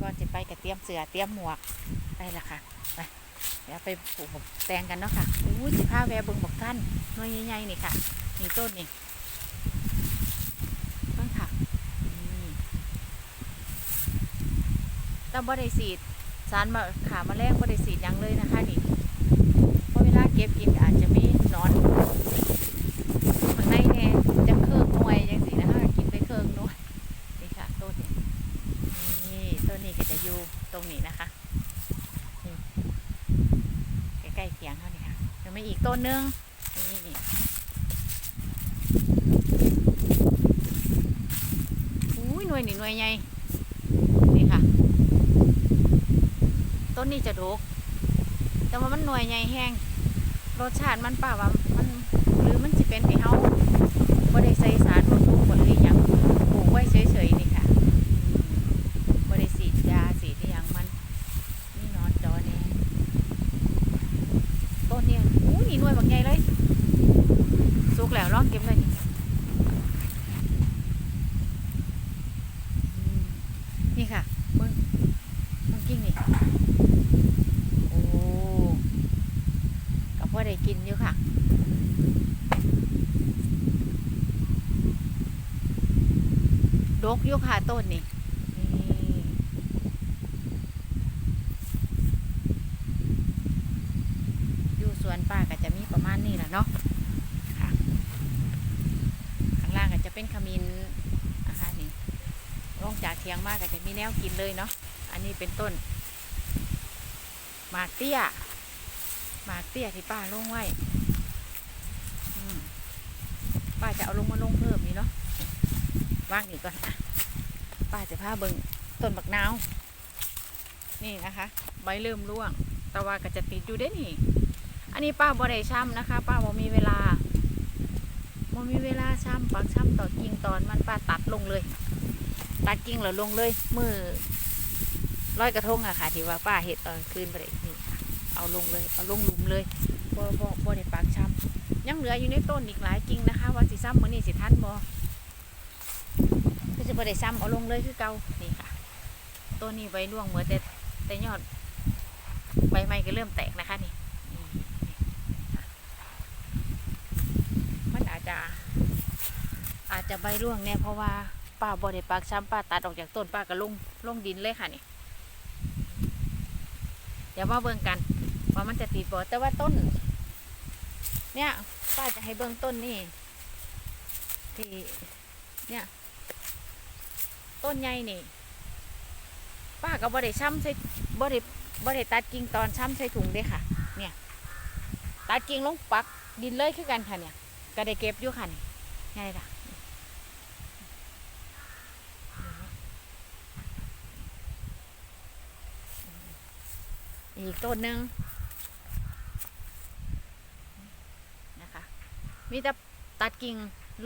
ก่อนจะไปกับเตรียมเสือเตรียมหมวกได้ละค่ะไปเดี๋ยวไปปลูกแตงกันเนาะค่ะอู้สิผ้าแวะเบิ่งบอกท่านน่วยใหญ่ๆนี่ค่ะนี่ต้นนี่ต้นค่ะนี่แต่บ่ได้สีดสารมาขามาแรกบ่ได้สีดยังเลยนะคะนี่เพราะเวลาเก็บกินอาจจะมีนอนข้างในแน่จะเครื่องหน่วยจังสีนะคะกินไปเครื่องหน่วยนี่ค่ะต้นนี่นี่ต้นู่ตรงนี้นะคะใกล้ๆเคียงเท่านี้ค่ะจะมีอีกต้นนึงนี่นี่อุ้ยหน่วยนี่หน่วยใหญ่นี่ค่ะ ต้นนี้จะดกแต่ว่ามันหน่วยใหญ่แห้งรสชาติมันป่าว่ามันหรือมันจะเป็นที่เฮาบ่ได้ใส่สารบำรุงบ่หรือหยังปลูกไว้เฉยๆนี่ค่ะบ่ได้ฉีดยาฉีดอหยังมันนี่นอนจอแน่ต้นเนี่ยอู้นี่หน่วยบักใหญ่เลยสุกแล้วลองเก็บเลยนี่อืม นี่ค่ะเบิ่งเบิ่งกิ่งนี่ โอ้ก็พอได้กินอยู่ค่ะดกอยู่ค่ะต้นนี่นี่อยู่สวนป้าก็จะมีประมาณนี้แหละเนาะข้างล่างก็จะเป็นขมิ้น ลงจากเทียงมากก็จะมีแนวกินเลยเนาะ อันนี้เป็นต้นหมากเตี้ยหมากเตี้ยที่ป้าลงไว้ป้าจะเอาลงมาลงเพิ่มนี่เนาะว่างนี่ก่อนอะป้าจะพาเบิงต้นบักนาว นี่นะคะ ใบเริ่มร่วงต่ว่าก็จะติดอยู่เด้นี่ อันนี้ป้าบ่ได้ช้ำนะคะ ป้าบ่มีเวลาบ่มีเวลาช้ำปักช้ำต่อกิ่งตอนมันป้าตัดลงเลย ตัดกิ่งแล้วลงเลย มือร้อยกระทงอะค่ะ ที่ว่าป้าเห็ดตอนคืนไปเลยนี่ค่ะเอาลงเลย เอาลงหลุมเลยบ่บ่บ่ได้ปากช้ำยังเหลืออยู่ในต้นอีกหลายกิ่งนะคะ ว่าสิซ้ำมื้อนี้สิทันบ่คือจะบ่ได้ซ้ำเอาลงเลยคือเก่านี่ค่ะต้นนี้ใบร่วงเหมือนแต่แต่ยอดใบไม้ก็เริ่มแตกนะคะนี่นี่นี่ค่ะมันอาจจะอาจจะใบร่วงเนี่ยเพราะว่า ป้าบ่ได้ปากช้ำป้าตัดออกจากต้นป้าก็ลงลงดินเลยค่ะนี่เดี๋ยวมาเบิ่งกันว่ามันจะติดบ่แต่ว่าต้น เนี่ยป้าจะให้เบิ่งต้นนี่ที่เนี่ย ต้นใหญ่นี่ ป้าก็บ่ได้ช้ำใส่บ่ได้บ่ได้ตัดกิ่งตอนช้ำใส่ถุงเด้ค่ะ เนี่ยตัดกิ่งลงปักดินเลยคือกันค่ะเนี่ย ก็ได้เก็บอยู่ค่ะนี่ไงล่ะ อีกต้นหนึ่งนะคะ มีแต่ตัดกิ่ง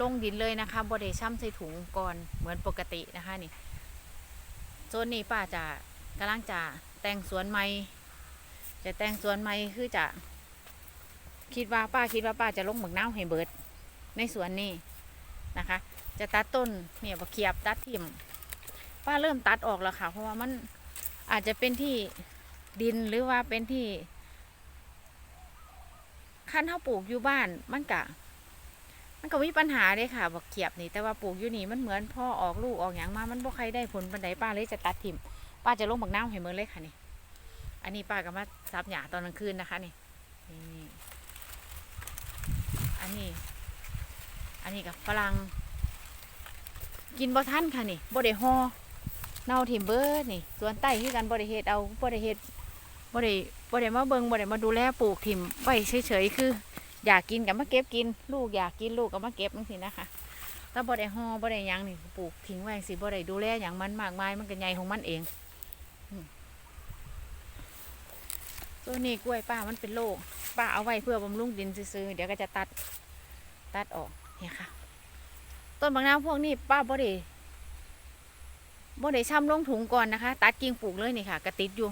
ลงดินเลยนะคะบริช่ำใส่ถุงก่อนเหมือนปกตินะคะนี่โซนนี้ป้าจะกำลังจะแต่งสวนใหม่จะแต่งสวนใหม่คือจะ คิดว่าป้าคิดว่าป้าจะลงหมึกน้าให้เบิด ในสวนนี้นะคะ จะตัดต้นเนี่ยบะเขียบตัดทิ่มป้าเริ่มตัดออกแล้วค่ะ เพราะว่ามันอาจจะเป็นที่ ดินหรือว่าเป็นที่ขั้นเท่าปลูกอยู่บ้านมันกะ มันก็มีปัญหาเด้ค่ะบอกเขียบนี่ แต่ว่าปลูกอยู่นี่มันเหมือนพ่อออกลูกออกอย่างมา มันบ่ใครได้ผลปันไดป้าเลยจะตัดถิ่มป้าจะลงบักน้ำให้เมือเลยค่ะนี่ อันนี้ป้าก็มาซับหญ้าตอนกลางคืนนะคะนี่นี่อันนี้ อันนี้กับฝรั่งกินบ่ทันค่ะนี่บ่ได้ห่อเน่าถิ่มเบิดนี่สวนใต้คือกันบริเฮ็ดเอาบริเฮ็ด บริบริมาเบิงบริมาดูแลปลูกถิ่มไว้เฉยๆคือ อยากกินกับมาเก็บกิน ลูกอยากกินลูกก็มาเก็บนั่นสินะคะถ้าบริห่อบริยังนี่ปลูกทิ้งไว้สิบริดูแลอย่างมันมากมายมันก็ใหญ่ของมันเองตัวนี้กล้วยป้ามันเป็นโรคป้าเอาไว้เพื่อบำรุงดินซื้อๆเดี๋ยวก็จะตัดตัดออกเนี่ยค่ะ ต้นบางน้ำพวกนี้ป้าบริบ่ได้ช่ำลงถุงก่อนนะคะ ตัดกิ่งปลูกเลยนี่ค่ะกระติดอยู่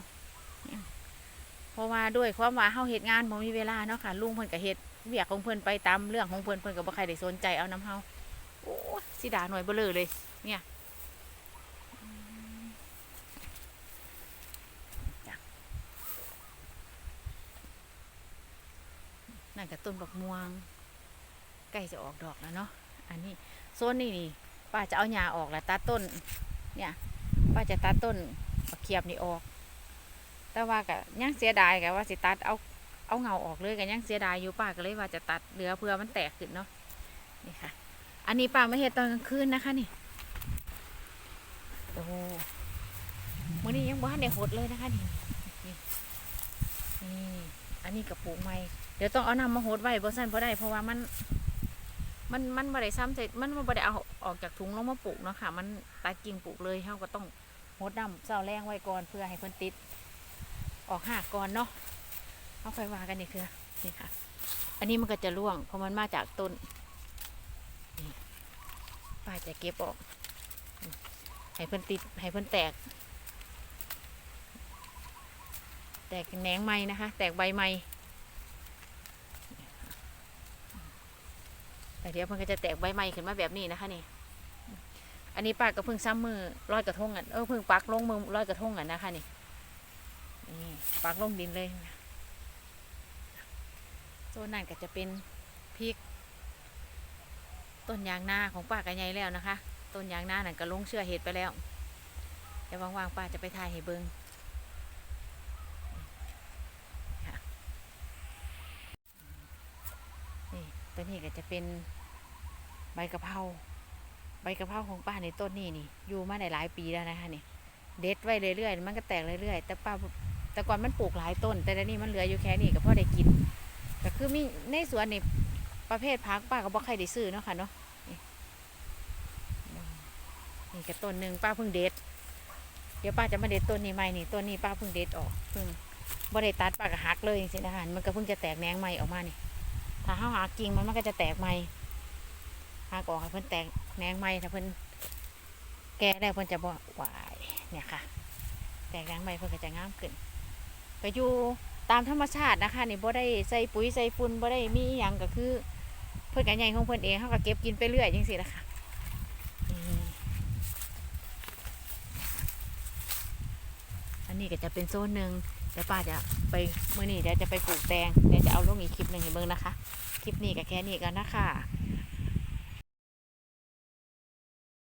เพราะว่าด้วยความว่าเฮาเหตุงานบ่มีเวลาเนาะค่ะ ลุงเพิ่นก็เฮ็ดเวียกของเพิ่นไปตามเรื่องของเพิ่นเพิ่นก็บ่ใครได้สนใจเอาน้ำเฮาโอ้สิดาหน่วยเบลอเลย เนี่ยนั่นกับต้นบักม่วงใกล้จะออกดอกแล้วเนาะอันนี้โซนนี่นี่ป้าจะเอาหญ้าออกแล้วตัดต้น เนี่ยป้าจะตัดต้นบักเขียบนี่ออก แต่ว่าก็ยังเสียดายกับว่าสิตัดเอาเอาเงาออกเลยกันยังเสียดายอยู่ป้าก็เลยว่าจะตัดเหลือเพื่อมันแตกขึ้นเนาะนี่ค่ะ อันนี้ป้าไม่เห็นตอนกลางคืนนะคะนี่โอ้โหมื่อนี้ยังบ้านเด็หดเลยนะคะนี่นี่นี่อันนี้กับปลูกใหม่เดี๋ยวต้องเอานำมาหดไว้บ่สั้นบ่ได้เพราะว่ามัน มันมันบ่ได้ซ้ำเสร็จมันบ่ได้เอาออกจากถุงลงมาปลูกเนาะค่ะ มันตัดกิ่งปลูกเลยเฮาก็ต้องหดน้ำเสาแรงไว้ก่อนเพื่อให้เพิ่นติด ออกหากก่อนเนาะเอาค่อยว่ากันนี่คือนี่ค่ะ อันนี้มันก็จะร่วงเพราะมันมาจากต้นป้าจะเก็บออกให้เพิ่นติดให้เพิ่นแตก แตกแหนงไม้นะคะ แตกใบไม้แต่เดี๋ยวมันก็จะแตกใบไม้ขึ้นมาแบบนี้นะคะนี่ อันนี้ป้าก็เพิ่งซ้ำมือร้อยกระทงอะเออเพิ่งปักลงมือร้อยกระทงอะนะคะนี่ นี่ปักลงดินเลยโซนนั้นก็จะเป็นพริก ต้นยางนาของป้ากันใหญ่แล้วนะคะ ต้นยางนานั่นก็ลงเชื่อเห็ดไปแล้วเดี๋ยวว่างๆป้าจะไปถ่ายให้เบิงนี่ต้นนี้ก็จะเป็นใบกะเพราใบกะเพราของป้าในต้นนี้นี่อยู่มาได้หลายปีแล้วนะคะนี่เด็ดไว้เรื่อยๆมันก็แตกเรื่อยๆแต่ป้า แต่ก่อนมันปลูกหลายต้น แต่เดี๋ยวนี้มันเหลืออยู่แค่นี้ก็พอได้กินก็คือมีในสวนนี่ประเภทพักป้าก็บ่ใครได้ซื้อเนาะค่ะเนาะนี่ก็ต้นหนึ่งป้าเพิ่งเด็ด เดี๋ยวป้าจะมาเด็ดต้นนี้ใหม่นี่ต้นนี้ป้าเพิ่งเด็ดออกเพิ่งบ่ได้ตัดป้าก็หักเลยสินะคะมันก็เพิ่งจะแตกแหนงใหม่ออกมานี่ถ้าเฮาหักกิ่งมันมันก็จะแตกใหม่หักออกให้เพิ่นแตกแหนงใหม่ถ้าเพิ่นแก่ได้วเพิ่นจะบ่หวายเนี่ยค่ะ แตกแหนงใหม่เพิ่นก็จะงามขึ้น ก็อยู่ตามธรรมชาตินะคะนี่บ่ได้ใส่ปุ๋ยใส่ฝุ่นบ่ได้มีอหย่างก็คือ เพิ่นกันใหญ่ของเพิ่นเองเขาก็เก็บกินไปเรื่อยจังซี่นะคะนี่อันนี้ก็จะเป็นโซนหนึ่งเดี๋ยวป้าจะไปเมื่อนี้เดี๋ยวจะไปปลูกแตงเดี๋ยวจะเอาลงอีกคลิปหนึ่งให้เบิ่งนะคะ คลิปนี้ก็แค่นี้กันนะคะ